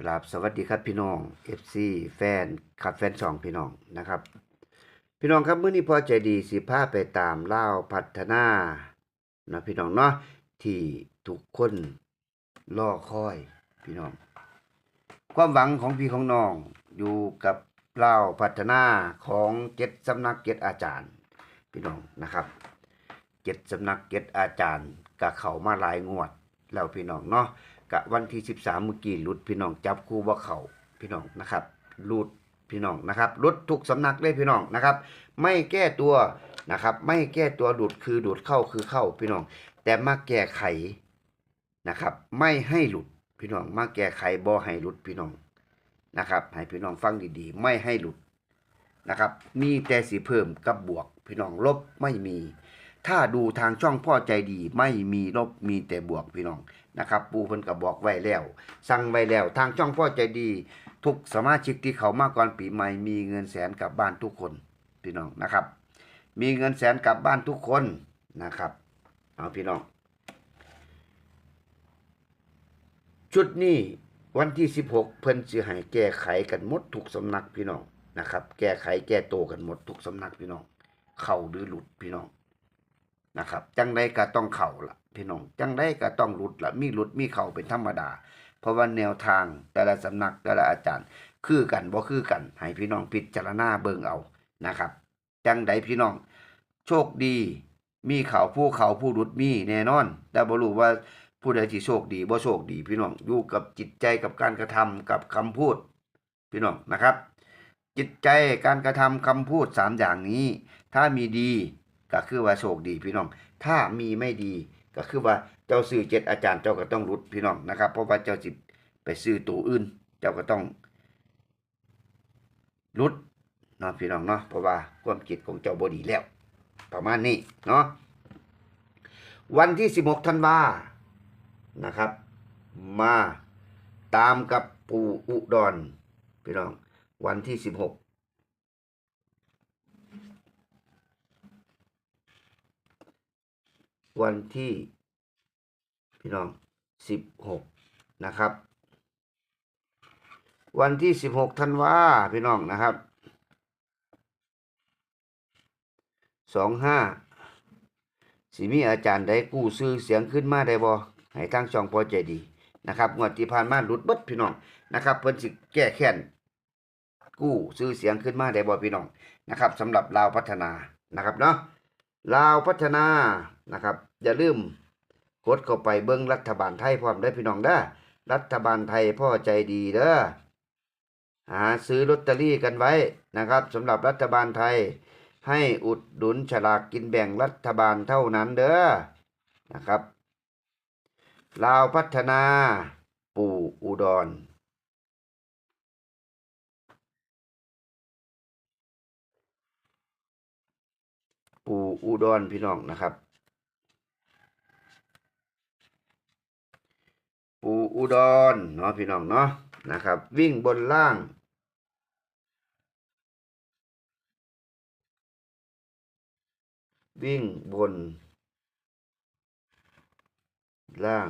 กราบสวัสดีครับพี่น้อง FC แฟนครับแฟนสองพี่น้องนะครับ พี่น้องครับเมื้อนี้พอใจดีสิพาไปตามเล่าพัฒนานะพี่น้องเนาะที่ทุกคนรอคอยพี่น้อง ความหวังของพี่ของน้องอยู่กับเล่าพัฒนาของเจ็ดสำนักเจ็ดอาจารย์ พี่น้องนะครับเจ็ดสำนักเจ็ดอาจารย์กับเขามาหลายงวดแล้วพี่น้องเนาะ กะวันที่ 13 เมื่อกี้หลุดพี่น้องจับคู่ว่าเขาพี่น้องนะครับหลุดพี่น้องนะครับลุดทุกสำนักเลยพี่น้องนะครับ ไม่แก้ตัวนะครับ ไม่แก้ตัวหลุดคือหลุดเข้าคือเข้าพี่น้อง แต่มาแก้ไขนะครับ ไม่ให้หลุดพี่น้อง มาแก้ไขบ่ให้หลุดพี่น้องนะครับ ให้พี่น้องฟังดีๆ ไม่ให้หลุดนะครับ มีแต่สีเพิ่มกับบวก พี่น้องลบไม่มี ถ้าดูทางช่องพ่อใจดีไม่มีลบมีแต่บวกพี่น้องนะครับ ปูเพิ่นก็บบอกไว้แล้ว สั่งไว้แล้ว ทางช่องพ่อใจดี ทุกสมาชิกที่เขามาก่อนปีใหม่มีเงินแสนกลับบ้านทุกคนพี่น้องนะครับ มีเงินแสนกลับบ้านทุกคนนะครับเอาพี่น้อง ชุดนี้วันที่ 16 เพิ่นสิให้แก้ไขกันหมดทุกสำนักพี่น้องนะครับ แก้ไขแก้โตกันหมดทุกสำนักพี่น้อง เข้าหรือหลุดพี่น้อง นะครับ จังได้ก็ต้องเข่าละพี่น้อง จังได้ก็ต้องหลุดละมีหลุดมีเข่าเป็นธรรมดา เพราะว่าแนวทางแต่ละสำนักแต่ละอาจารย์ คือกันบ่คือกัน ให้พี่น้องพิจารณาเบิ่งเอานะครับ จังใดพี่น้อง โชคดี มีเข่าผู้เข่าผู้หลุดมีแน่นอน แต่บ่รู้ว่าผู้ใดที่โชคดีบ่โชคดี พี่น้องอยู่กับจิตใจกับการกระทำกับคำพูด พี่น้องนะครับ จิตใจการกระทำคำพูดสามอย่างนี้ ถ้ามีดี ก็คือว่าโชคดีพี่น้อง ถ้ามีไม่ดีก็คือว่าเจ้าซื้อเจ็ดอาจารย์เจ้าก็ต้องรุดพี่น้องนะครับ เพราะว่าเจ้าสิบไปซื้อตัวอื่น เจ้าก็ต้องรุดเนาะพี่น้องเนาะเพราะว่าความจิตของเจ้าบดีแล้ว ประมาณนี้เนาะวันที่สิบหกธันวานะครับ มาตามกับปู่อุดรพี่น้อง วันที่สิบหก วันที่ พี่น้องสิบหกนะครับ วันที่สิบหกธันวาพี่น้องนะครับสองห้าสิมีอาจารย์ได้กู้ซื้อเสียงขึ้นมาได้บ่ให้ทางช่องพอใจดีนะครับงวดที่ผ่านมาหลุดเบิดพี่น้องนะครับเพิ่นสิแก้แค้นกู้ซื้อเสียงขึ้นมาได้บ่พี่น้องนะครับสำหรับลาวพัฒนานะครับเนาะลาวพัฒนานะครับ อย่าลืมกดเข้าไปเบิ้งรัฐบาลไทยพร้อมได้พี่น้องเด้รัฐบาลไทยพ่อใจดีเด้อหาซื้อลอตเตอรี่กันไว้นะครับสำหรับรัฐบาลไทย ให้อุดหนุนฉลากกินแบ่งรัฐบาลเท่านั้นเด้อนะครับลาวพัฒนา ปู่อุดรปู่อุดรพี่น้องนะครับ ปูอุดรเนาะพี่น้องเนาะนะครับ วิ่งบนล่าง วิ่งบน ล่าง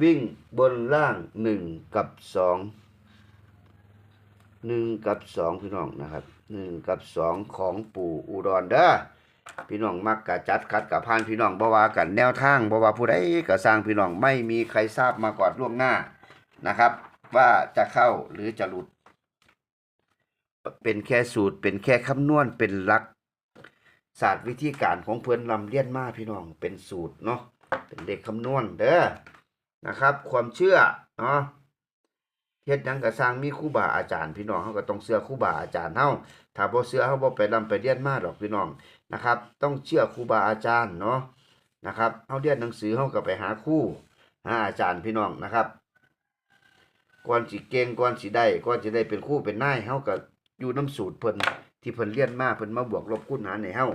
วิ่งบนล่างหนึ่งกับสอง หนึ่งกับสองพี่น้องนะครับหนึ่งกับสองของปู่อุดรเด้อพี่น้องมักกะจัดคัดกับพานพี่น้องบ่ว่ากันแนวทางบ่ว่าผู้ใดก็สร้างพี่น้องไม่มีใครทราบมาก่อนล่วงหน้านะครับ ว่าจะเข้าหรือจะหลุด เป็นแค่สูตรเป็นแค่คำนวณเป็นหลักศาสตร์วิธีการของเพื่อนลำเลียนมาพี่น้องเป็นสูตรเนาะเป็นเลขคำนวณเด้อนะครับ ความเชื่อเนาะ เฮ็ดหยังก็สร้างมีครูบาอาจารย์พี่น้องเฮาก็ต้องเชื่อครูบาอาจารย์เฮาถ้าบ่เชื่อเฮาบ่ไปนํไปเรียนมาดอกพี่น้องนะครับ ต้องเชื่อครูบาอาจารย์เนาะนะครับเฮาเรียนหนังสือเฮาก็ไปหาครูหาอาจารย์พี่น้องนะครับก่อนสิเก่งก่อนสิได้ก่อนสิได้เป็นครูเป็นนายเฮาก็อยู่น้ำสูตรเพิ่นที่เพิ่นเรียนมาเพิ่นมาบวกลบคูณหารให้เฮา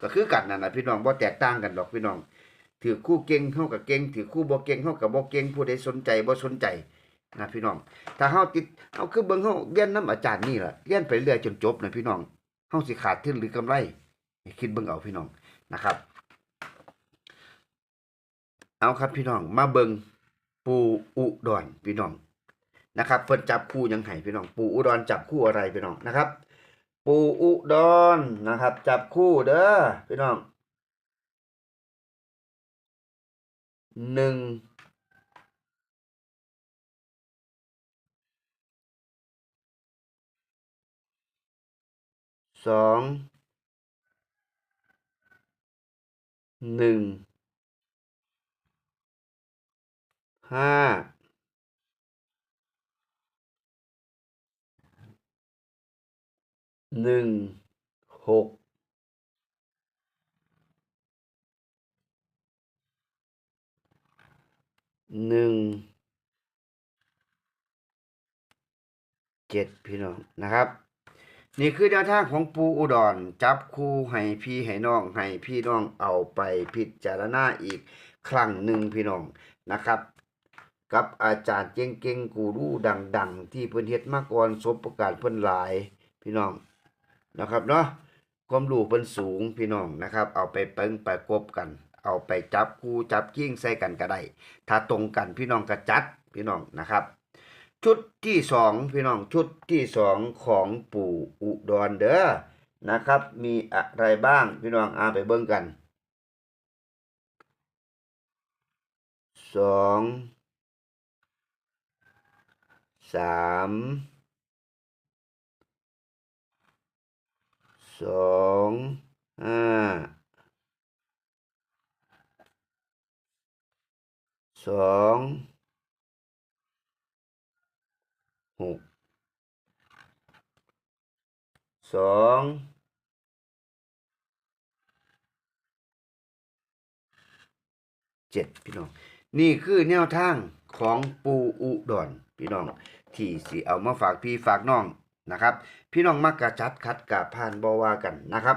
ก็คือกันนั่นน่ะพี่น้องบ่แตกต่างกันดอกพี่น้องถือคู่เก่งเฮากับเก่งถือคู่บ่เก่งเฮากับบ่เก่งผู้ใดสนใจบ่สนใจ นะพี่น้อง ถ้าเฮาติดเฮาคือเบิ่งเฮาเรียนนํอาจารย์นี่ล่ะเรียนไปเรื่อยจนจบนะพี่น้องเฮาสิขาดทุนหรือกำไร คิดเบิ่งเอาพี่น้องนะครับ เอาครับพี่น้องมาเบิงปูอุดรพี่น้องนะครับเพิ่นจับคู่ยังไห้พี่น้อง ปูอุดรจับคู่อะไรพี่น้องนะครับ ปูอุดรนะครับ จับคู่เด้อพี่น้องหนึ่ง สองหนึ่งห้าหนึ่งหกหนึ่งเจ็ดพี่น้องนะครับ นี่คือแนวทางของปูอุดร จับคู่ให้พี่ให้น้องให้พี่น้องเอาไปพิจารณาอีกครั้งหนึ่งพี่น้องนะครับ กับอาจารย์เก่งๆกูรูดัง ๆ ที่เพิ่นเฮ็ดมาก่อนสบประการเพิ่นหลายพี่น้องนะครับเนาะความรู้เพิ่นสูงพี่น้องนะครับ เอาไปเปิ้งไปกบกัน เอาไปจับคู่จับกิ้งใส่กันก็ได้ถ้าตรงกันพี่น้องก็จัดพี่น้องนะครับ ชุดที่สองพี่น้องชุดที่สองของปู่อุดรเด้อนะครับ มีอะไรบ้างพี่น้องอาไปเบิ่งกันสองสามสองห้าสอง หกสองเจ็ดพี่น้อง นี่คือแนวทางของปูอุดรพี่น้อง ที่สิเอามาฝากพี่ฝากน้องนะครับ พี่น้องมักกะจัดคัดกะผ่านบ่ว่ากันนะครับ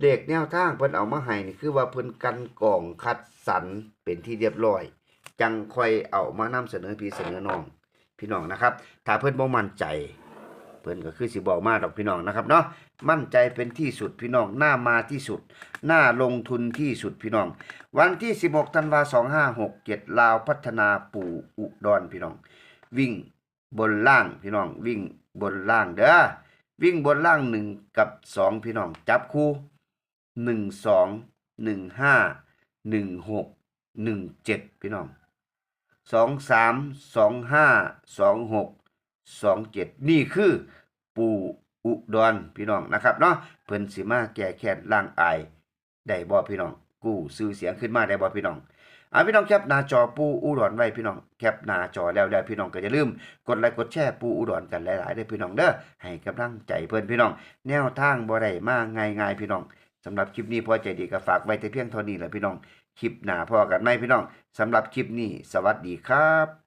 เลขแนวทางเพิ่นเอามาให้นี่คือว่าเพิ่นกันกรองคัดสรรเป็นที่เรียบร้อย จังค่อยเอามานำเสนอพี่เสนอน้อง พี่น้องนะครับ ถ้าเพิ่อนบ่มั่นใจ เพิ่อนก็คือสิบอกมาดอกพี่น้องนะครับเนาะ มั่นใจเป็นที่สุดพี่น้อง หน้ามาที่สุด หน้าลงทุนที่สุดพี่น้อง วันที่ 16ธันวา2567ลาวพัฒนาปู่อุดรพี่น้อง วิ่งบนล่างพี่น้อง วิ่งบนล่างเด้อ วิ่งบนล่างหนึ่งกับสองพี่น้อง จับคู่หนึ่งสองหนึ่งห้าหนึ่งหกหนึ่งเจ็ดพี่น้อง สองสามสองห้าสองหกสองเจ็ดนี่คือปู่อุดรพี่น้องนะครับเนาะเพิ่นสิมาแก้แค้นล่างอายได้บ่พี่น้อง กู้ซื้อเสียงขึ้นมาได้บ่พี่น้องอ่าพี่น้องแคปหน้าจอปูอุดรไว้พี่น้องแคปหน้าจอแล้วแล้วพี่น้องก็อย่าลืมกดไลค์กดแชร์ปูอุดรกันหลายๆเด้พี่น้องเด้อให้กำลังใจเพิ่นพี่น้อง แนวทางบ่ได้มาง่ายๆพี่น้องสำหรับคลิปนี้พอใจดีก็ฝากไว้แต่เพียงเท่านี้แหละพี่น้อง คลิปหน้าพอกันไหมพี่น้องสำหรับคลิปนี้ สวัสดีครับ